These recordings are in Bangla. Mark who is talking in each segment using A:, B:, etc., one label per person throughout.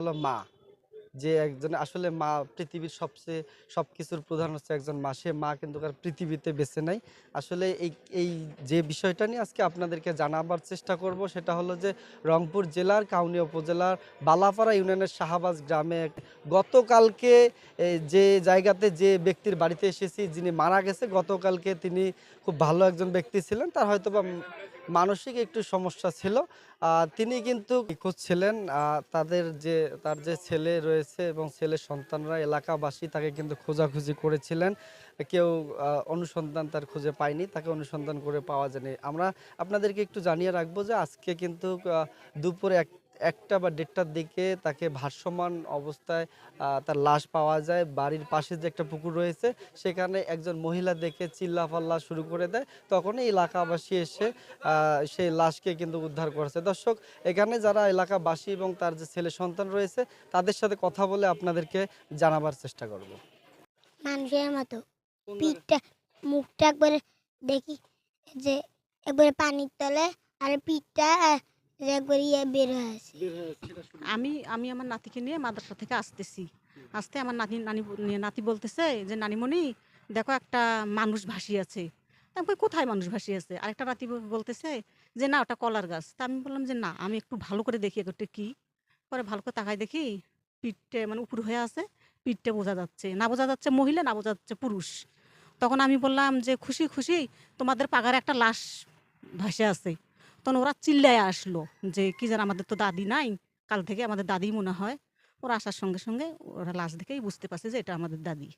A: হলো মা। যে একজন, আসলে মা পৃথিবীর সবচেয়ে সব কিছুর প্রধান হচ্ছে একজন মা। সে মা কিন্তু আর পৃথিবীতে বেঁচে নাই। আসলে এই এই যে বিষয়টা নিয়ে আজকে আপনাদেরকে জানাবার চেষ্টা করব, সেটা হলো যে রংপুর জেলার কাউনিয়া উপজেলার বালাপাড়া ইউনিয়নের শাহবাজ গ্রামে গতকালকে যে জায়গাতে যে ব্যক্তির বাড়িতে এসেছি, যিনি মারা গেছে, গতকালকে তিনি খুব ভালো একজন ব্যক্তি ছিলেন। তার হয়তো বা মানসিক একটু সমস্যা ছিল। তিনি কিন্তু নিখোঁজ ছিলেন। তাদের যে, তার যে ছেলে রয়েছে এবং ছেলের সন্তানরা এলাকাবাসী তাকে কিন্তু খোঁজাখুঁজি করেছিলেন। কেউ অনুসন্ধান তার খুঁজে পায়নি, তাকে অনুসন্ধান করে পাওয়া যায়নি। আমরা আপনাদেরকে একটু জানিয়ে রাখব যে আজকে কিন্তু দুপুরে এক একটা বা দেড়টার দিকে তাকে ভাসমান অবস্থায় তার লাশ পাওয়া যায়। বাড়ির পাশে যে একটা পুকুর রয়েছে সেখানে একজন মহিলা দেখে চিল্লাফাল্লা শুরু করে দেয়। তখনই এলাকাবাসী এসে সেই লাশকে কিন্তু উদ্ধার করেছে। দর্শক এখানে যারা এলাকাবাসী এবং তার যে ছেলে সন্তান রয়েছে তাদের সাথে কথা বলে আপনাদেরকে জানাবার চেষ্টা করব।
B: মানুষের মতো। পিঠটা মুখটা একবারে দেখি যে একবারে পানির তলে আর পিঠটা
C: আমি আমি আমার নাতিকে নিয়ে মাদ্রাসা থেকে আসতেছি। আসতে আমার নাতি নানি নাতি বলতেছে যে নানিমণি দেখো একটা মানুষ ভাসি আছে। তা আমি কই, কোথায় মানুষ ভাসি আছে? আরেকটা নাতি বলতেছে যে না ওটা কলার গাছ। তা আমি বললাম যে না আমি একটু ভালো করে দেখি একটা কি। পরে ভালো করে তাকাই দেখি পিঠটে মানে উপর হয়ে আছে পিঠটে বোঝা যাচ্ছে। না বোঝা যাচ্ছে মহিলা না বোঝা যাচ্ছে পুরুষ। তখন আমি বললাম যে খুশি খুশি তোমাদের পাগারে একটা লাশ ভাসে আছে। তখন ওরা চিল্লায় আসলো যে কি যেন আমাদের তো দাদি নাই কাল থেকে আমাদের দাদি মনে হয়। ওরা আসার সঙ্গে সঙ্গে ওরা লাশ দেখেই বুঝতে পারছে যে এটা আমাদের দাদি।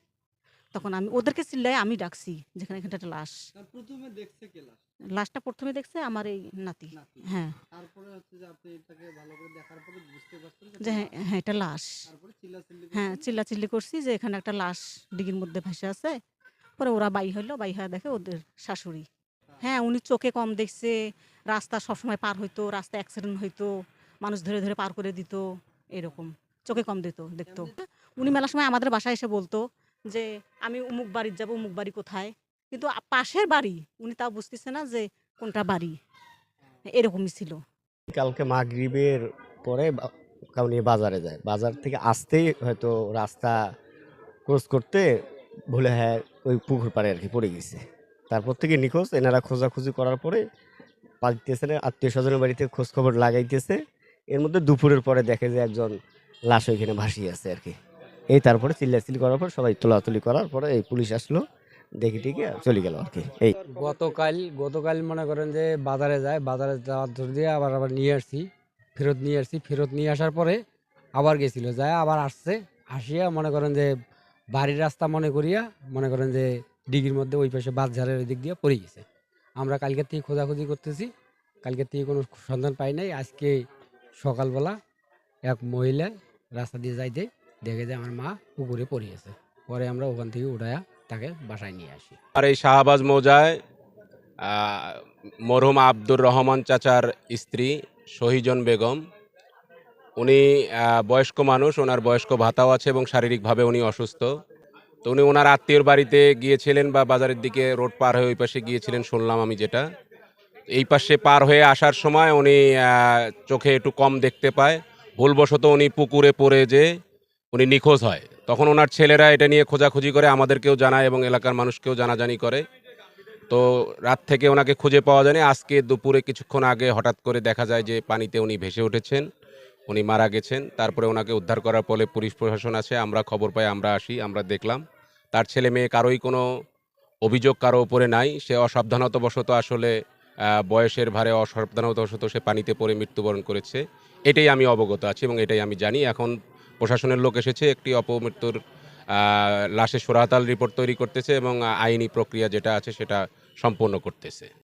C: তখন আমি ওদেরকে চিল্লায় আমি ডাকছি যেখানে এখানটা একটা লাশ।
A: প্রথমে দেখছে কে লাশ?
C: লাশটা প্রথমে দেখছে আমার এই নাতি। হ্যাঁ।
A: তারপরে হচ্ছে যে আপনি এটাকে ভালো করে দেখার পরে বুঝতে পারছেন
C: যে হ্যাঁ হ্যাঁ এটা লাশ।
A: তারপরে চিল্লাচিল্লি
C: হ্যাঁ চিল্লাচিল্লি করছি যে এখানে একটা লাশ ডিগির মধ্যে ভাসে আছে। পরে ওরা বাই হইল বাই হয়ে দেখে ওদের শাশুড়ি। হ্যাঁ উনি চোখে কম দেখছে, রাস্তা সবসময় পার হইতো রাস্তা অ্যাক্সিডেন্ট হইতো, মানুষ ধরে ধরে পার করে দিত, এরকম। চোখে কম দিত, দেখতো। উনি মেলার সময় আমাদের বাসায় এসে বলতো যে, আমি উমুক বাড়ির যাব, উমুক বাড়ি কোথায়? কিন্তু পাশের বাড়ি, উনি তাও বুঝতেছে না যে, কোনটা বাড়ি। এরকমই ছিল।
D: কালকে মাগরিবের পরে কাউনিয়া বাজারে যায়। বাজার থেকে আসতেই হয়তো রাস্তা ক্রস করতে ভুলে হ্যাঁ ওই পুকুর পাড়ে আর কি পড়ে গেছে। তারপর থেকে নিখোঁজ। এনারা খোঁজাখুঁজি করার পরে পাইতেছে না আত্মীয় স্বজনের বাড়িতে খোঁজ খবর লাগাইতেছে। এর মধ্যে দুপুরের পরে দেখে যে একজন লাশ ওইখানে ভাসিয়ে আছে আর কি। এই তারপরে চিল্লাচিল্লি করার পর সবাই তোলাতুলি করার পরে এই পুলিশ আসলো, দেখি টিকে চলে গেল আর কি। এই
E: গতকাল গতকাল মনে করেন যে বাজারে যায়, বাজারে যাওয়ার দিয়ে আবার আবার নিয়ে আসছি, ফেরত নিয়ে আসছি। ফেরত নিয়ে আসার পরে আবার গেছিল, যায় আবার আসছে, আসিয়া মনে করেন যে বাড়ির রাস্তা মনে করিয়া মনে করেন যে ডিগির মধ্যে ওই পাশে বাঁধঝাড়ের ওই দিক দিয়ে পড়ে গেছে। আমরা কালকের থেকে খোঁজাখুঁজি করতেছি। কালকের থেকে কোনো সন্ধান পাই নাই। আজকে সকালবেলা এক মহিলা রাস্তা দিয়ে যাইতে দেখে যে আমার মা পুকুরে পড়ে গেছে। পরে আমরা ওখান থেকে উঠায়া তাকে বাসায় নিয়ে আসি।
F: আর এই শাহবাজ মৌজায় মরহুম আব্দুর রহমান চাচার স্ত্রী শহীজন বেগম, উনি বয়স্ক মানুষ, ওনার বয়স্ক ভাতাও আছে এবং শারীরিকভাবে উনি অসুস্থ। তো উনি ওনার আত্মীয়র বাড়িতে গিয়েছিলেন বা বাজারের দিকে রোড পার হয়ে ওই পাশে গিয়েছিলেন, শুনলাম আমি যেটা। এই পাশে পার হয়ে আসার সময় উনি চোখে একটু কম দেখতে পায়। ভুলবশত উনি পুকুরে পড়ে যে উনি নিখোঁজ হয়। তখন ওনার ছেলেরা এটা নিয়ে খোঁজাখুঁজি করে, আমাদেরকেও জানায় এবং এলাকার মানুষকেও জানাজানি করে। তো রাত থেকে ওনাকে খুঁজে পাওয়া যায়নি। আজকে দুপুরে কিছুক্ষণ আগে হঠাৎ করে দেখা যায় যে পানিতে উনি ভেসে উঠেছেন। উনি মারা গেছেন। তারপরে ওনাকে উদ্ধার করার ফলে পুলিশ প্রশাসন আছে, আমরা খবর পাই, আমরা আসি, আমরা দেখলাম। তার ছেলে মেয়ে কারোই কোনো অভিযোগ কারও উপরে নাই। সে অসাবধানতাবশত আসলে বয়সের ভারে অসাবধানতাবশত সে পানিতে পড়ে মৃত্যুবরণ করেছে। এটাই আমি অবগত আছি এবং এটাই আমি জানি। এখন প্রশাসনের লোক এসেছে, একটি অপমৃত্যুর লাশে সোরাতাল রিপোর্ট তৈরি করতেছে এবং আইনি প্রক্রিয়া যেটা আছে সেটা সম্পূর্ণ করতেছে।